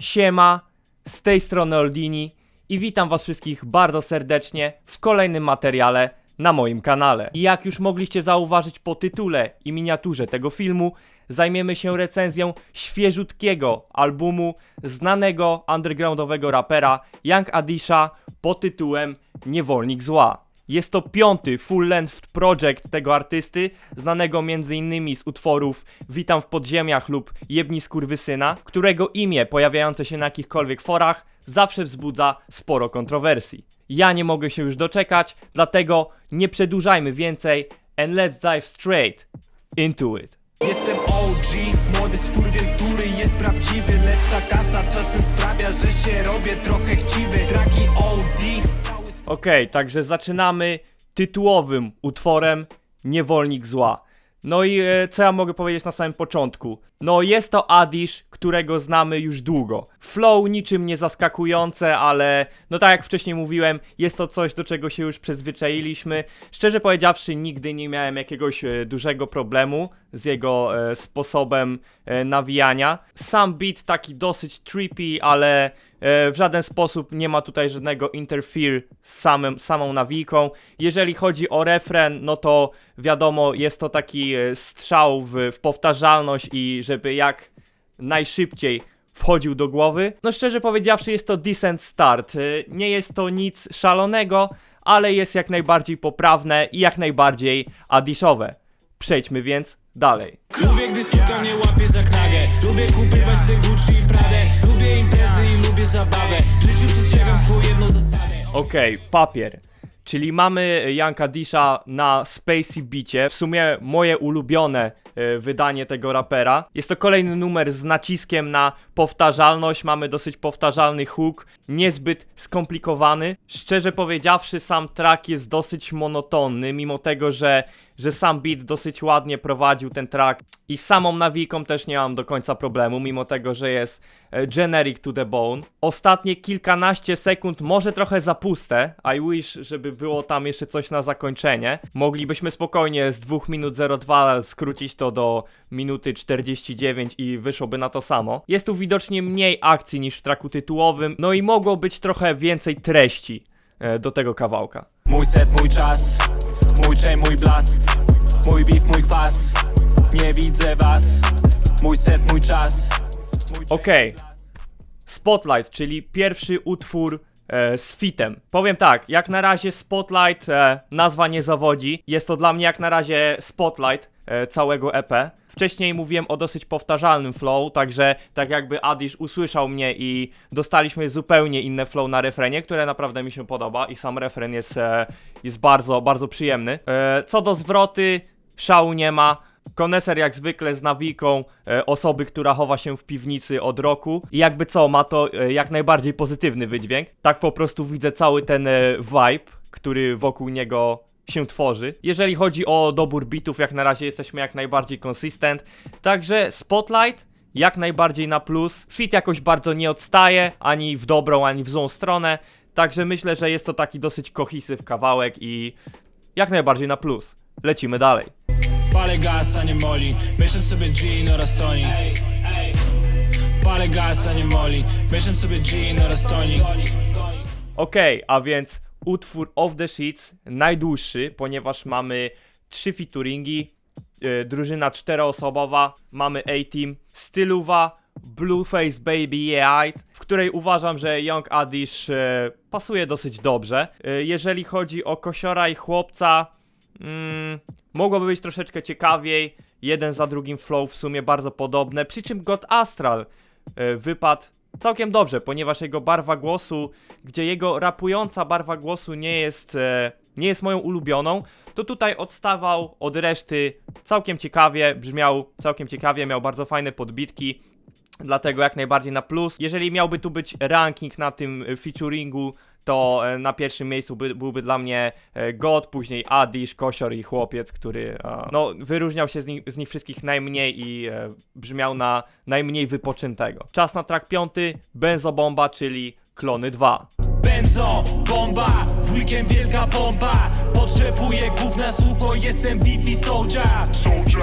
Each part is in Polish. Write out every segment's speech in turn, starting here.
Siema, z tej strony Oldini i witam was wszystkich bardzo serdecznie w kolejnym materiale na moim kanale. I jak już mogliście zauważyć po tytule i miniaturze tego filmu, zajmiemy się recenzją świeżutkiego albumu znanego undergroundowego rapera Young Adisha pod tytułem Niewolnik Zła. Jest to piąty full-length project tego artysty, znanego m.in. z utworów Witam w podziemiach lub Jebni skurwysyna, którego imię pojawiające się na jakichkolwiek forach zawsze wzbudza sporo kontrowersji. Ja nie mogę się już doczekać, dlatego nie przedłużajmy więcej and let's dive straight into it. Jestem OG, młody skurwiel, który jest prawdziwy Lecz ta kasa czasem sprawia, że się robię trochę chciwy Traki OD, Okej, także zaczynamy tytułowym utworem Niewolnik Zła. No i e, co ja mogę powiedzieć na samym początku? No jest to Adish, którego znamy już długo. Flow niczym nie zaskakujące, ale no tak jak wcześniej mówiłem, jest to coś, do czego się już przyzwyczailiśmy. Szczerze powiedziawszy, nigdy nie miałem jakiegoś e, dużego problemu z jego e, sposobem e, nawijania. Sam beat taki dosyć trippy, ale e, w żaden sposób nie ma tutaj żadnego interfere z samym, samą nawijką. Jeżeli chodzi o refren, no to wiadomo, jest to taki e, strzał w, w powtarzalność i żeby jak najszybciej wchodził do głowy. No szczerze powiedziawszy, jest to decent start. Y, Nie jest to nic szalonego, ale jest jak najbardziej poprawne i jak najbardziej adiszowe. Przejdźmy więc dalej. Lubię, gdy suka mnie łapie za knagę Lubię kupywać se Gucci i Pradę Lubię imprezy i lubię zabawę W życiu przestrzegam swoją jedną zasadę Okej, papier. Czyli mamy Janka Disha na Spacey Beacie. W sumie moje ulubione e, wydanie tego rapera. Jest to kolejny numer z naciskiem na powtarzalność. Mamy dosyć powtarzalny hook, niezbyt skomplikowany. Szczerze powiedziawszy, sam track jest dosyć monotonny, mimo tego, że, że sam beat dosyć ładnie prowadził ten track. I z samą nawijką też nie mam do końca problemu, mimo tego, że jest e, generic to the bone. Ostatnie kilkanaście sekund, może trochę za puste. I wish, żeby było tam jeszcze coś na zakończenie. Moglibyśmy spokojnie z 2 minut 02 skrócić to do minuty 49 i wyszłoby na to samo. Jest tu widocznie mniej akcji niż w traku tytułowym, no i mogło być trochę więcej treści e, do tego kawałka. Mój set, mój czas Mój chain, mój blask Mój beef, mój kwas Nie widzę was Mój set, mój czas Okej. Spotlight, czyli pierwszy utwór z fitem. Powiem tak, jak na razie Spotlight e, nazwa nie zawodzi. Jest to dla mnie jak na razie Spotlight e, całego EP. Wcześniej mówiłem o dosyć powtarzalnym flow, także tak jakby Adish usłyszał mnie i dostaliśmy zupełnie inne flow na refrenie, które naprawdę mi się podoba i sam refren jest, e, jest bardzo, bardzo przyjemny. E, co do zwroty, szału nie ma. Koneser jak zwykle z nawiką e, osoby, która chowa się w piwnicy od roku i jakby co, ma to e, jak najbardziej pozytywny wydźwięk. Tak po prostu widzę cały ten e, vibe, który wokół niego się tworzy. Jeżeli chodzi o dobór bitów, jak na razie jesteśmy jak najbardziej consistent. Także Spotlight jak najbardziej na plus. Fit jakoś bardzo nie odstaje, ani w dobrą, ani w złą stronę. Także myślę, że jest to taki dosyć kohisyw kawałek i jak najbardziej na plus. Lecimy dalej. Palę gaz, a nie moli. Sobie oraz Tony Palę gaz, a nie moli. Sobie oraz Tony Okej, a więc utwór Off the Sheets najdłuższy, ponieważ mamy trzy featuringi, yy, drużyna czteroosobowa, mamy A-Team, Styluwa, Blueface Baby Yeah, w której uważam, że Young Adish e, pasuje dosyć dobrze. E, jeżeli chodzi o Kosiora i Chłopca, mm, mogłoby być troszeczkę ciekawiej, jeden za drugim flow w sumie bardzo podobne, przy czym God Astral e, wypadł całkiem dobrze, ponieważ jego barwa głosu, gdzie jego rapująca barwa głosu nie jest, e, nie jest moją ulubioną, to tutaj odstawał od reszty całkiem ciekawie, brzmiał całkiem ciekawie, miał bardzo fajne podbitki. Dlatego jak najbardziej na plus. Jeżeli miałby tu być ranking na tym e, featuringu, to e, na pierwszym miejscu by, byłby dla mnie e, God, później Adish, Kosior i Chłopiec, który e, no, wyróżniał się z nich, z nich wszystkich najmniej i e, brzmiał na najmniej wypoczętego. Czas na track piąty, Benzobomba, czyli Klony 2. Benzo, bomba, w weekend wielka bomba Potrzebuję gówna suko, jestem Wi-Fi soldier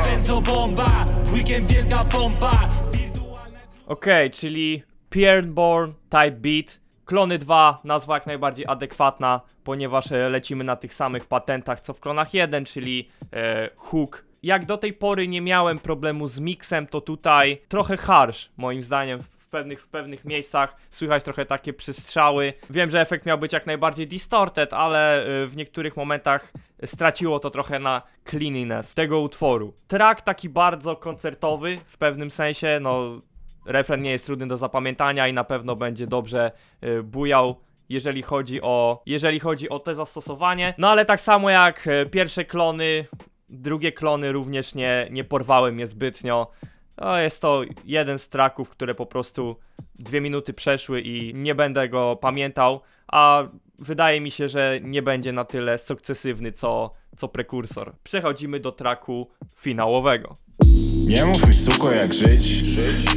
Benzo, bomba, w weekend wielka bomba Wirtualna Okej, czyli Pierborn Type Beat. Klony 2, nazwa jak najbardziej adekwatna, ponieważ e, lecimy na tych samych patentach co w klonach 1, czyli e, hook. Jak do tej pory nie miałem problemu z miksem, to tutaj trochę harsh, moim zdaniem, w pewnych, w pewnych miejscach słychać trochę takie przystrzały. Wiem, że efekt miał być jak najbardziej distorted, ale y, w niektórych momentach straciło to trochę na cleanliness tego utworu. Track taki bardzo koncertowy w pewnym sensie, no refren nie jest trudny do zapamiętania i na pewno będzie dobrze y, bujał jeżeli chodzi o jeżeli chodzi o te zastosowanie. No ale tak samo jak y, pierwsze klony, drugie klony również nie, nie porwały mnie zbytnio. No, jest to jeden z tracków, które po prostu dwie minuty przeszły i nie będę go pamiętał, a wydaje mi się, że nie będzie na tyle sukcesywny co, co prekursor. Przechodzimy do traku finałowego. Nie mów mi suko jak żyć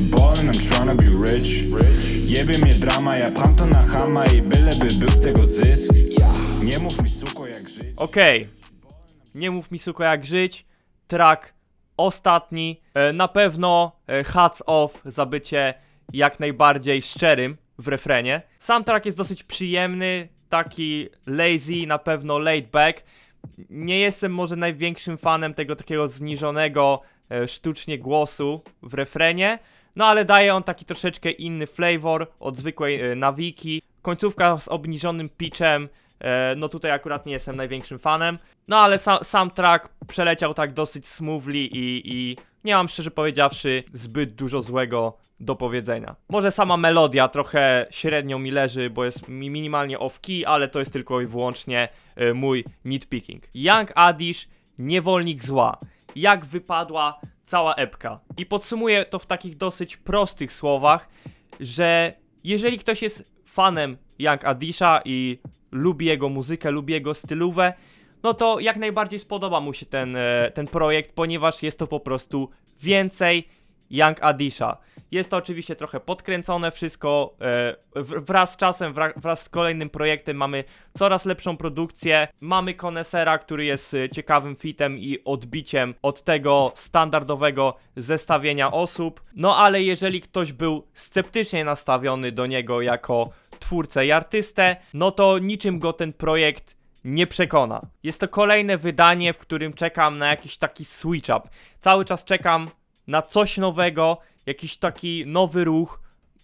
Ballin' I'm tryna be rich Jebie mnie drama, ja pcham to na hama I byleby był z tego zysk Nie mów mi suko jak żyć Okej. Nie mów mi suko jak żyć. Track ostatni. E, na pewno e, hats off za bycie jak najbardziej szczerym w refrenie. Sam track jest dosyć przyjemny, taki lazy, na pewno laid back. Nie jestem może największym fanem tego takiego zniżonego sztucznie głosu w refrenie, no ale daje on taki troszeczkę inny flavor od zwykłej e, nawiki. Końcówka z obniżonym pitchem, e, no tutaj akurat nie jestem największym fanem. No ale sa sam track przeleciał tak dosyć smoothly i, i nie mam szczerze powiedziawszy zbyt dużo złego do powiedzenia. Może sama melodia trochę średnio mi leży, bo jest mi minimalnie off-key, ale to jest tylko i wyłącznie e, mój nitpicking. Young Adish, niewolnik zła. Jak wypadła cała epka. I podsumuję to w takich dosyć prostych słowach, że jeżeli ktoś jest fanem Young Adisha i lubi jego muzykę, lubi jego stylówę, no to jak najbardziej spodoba mu się ten, e, ten projekt, ponieważ jest to po prostu więcej Young Adisha. Jest to oczywiście trochę podkręcone wszystko, e, wraz z czasem, wra- wraz z kolejnym projektem mamy coraz lepszą produkcję, mamy Konesera, który jest e, ciekawym fitem i odbiciem od tego standardowego zestawienia osób, no ale jeżeli ktoś był sceptycznie nastawiony do niego jako twórcę i artystę, no to niczym go ten projekt nie przekona. Jest to kolejne wydanie, w którym czekam na jakiś taki switch up. Cały czas czekam na coś nowego, jakiś taki nowy ruch,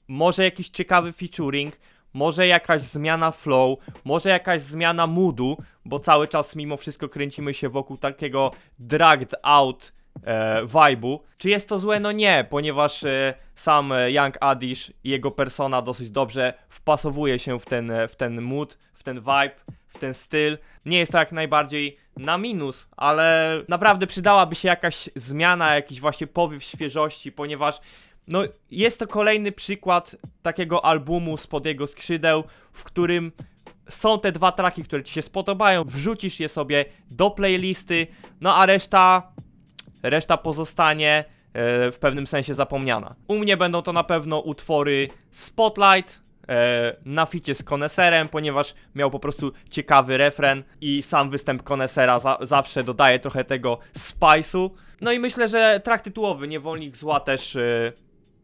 może jakiś ciekawy featuring, może jakaś zmiana flow, może jakaś zmiana moodu, bo cały czas mimo wszystko kręcimy się wokół takiego dragged out e, vibe'u. Czy jest to złe? No nie, ponieważ e, sam Young Adish i jego persona dosyć dobrze wpasowuje się w ten, e, w ten mood, w ten vibe, w ten styl. Nie jest to jak najbardziej na minus, ale naprawdę przydałaby się jakaś zmiana, jakiś właśnie powiew świeżości, ponieważ no, jest to kolejny przykład takiego albumu spod jego skrzydeł, w którym są te dwa traki, które ci się spodobają, wrzucisz je sobie do playlisty, no a reszta reszta pozostanie e, w pewnym sensie zapomniana. U mnie będą to na pewno utwory Spotlight e, na ficie z Koneserem, ponieważ miał po prostu ciekawy refren i sam występ Konesera za zawsze dodaje trochę tego spice'u. No i myślę, że track tytułowy Niewolnik Zła też, e,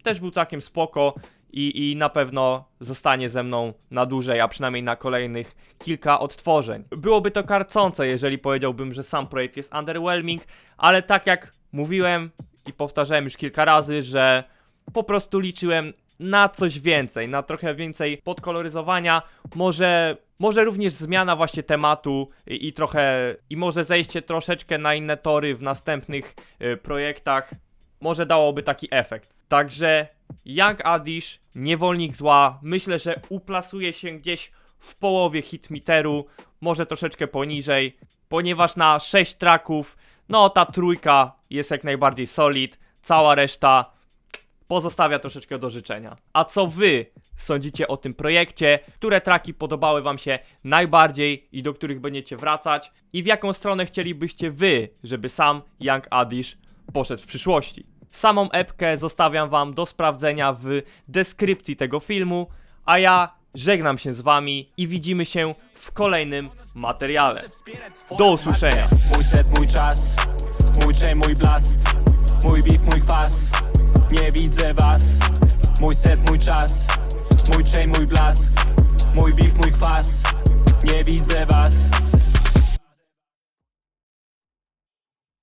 też był całkiem spoko i, i na pewno zostanie ze mną na dłużej, a przynajmniej na kolejnych kilka odtworzeń. Byłoby to karcące, jeżeli powiedziałbym, że sam projekt jest underwhelming, ale tak jak mówiłem i powtarzałem już kilka razy, że po prostu liczyłem na coś więcej, na trochę więcej podkoloryzowania, może, może również zmiana właśnie tematu i, i trochę, i może zejście troszeczkę na inne tory w następnych y, projektach, może dałoby taki efekt. Także Young Adish, Niewolnik Zła, myślę, że uplasuje się gdzieś w połowie hitmiteru, może troszeczkę poniżej, ponieważ na 6 traków, no ta trójka jest jak najbardziej solid, cała reszta pozostawia troszeczkę do życzenia. A co wy sądzicie o tym projekcie? Które traki podobały wam się najbardziej i do których będziecie wracać? I w jaką stronę chcielibyście wy, żeby sam Young Adish poszedł w przyszłości? Samą epkę zostawiam wam do sprawdzenia w deskrypcji tego filmu, a ja żegnam się z wami i widzimy się w kolejnym materiale. Do usłyszenia. Mój set, mój czas Mój mój blask Mój mój kwas Nie widzę was Mój set, mój czas Mój mój blask Mój mój kwas Nie widzę was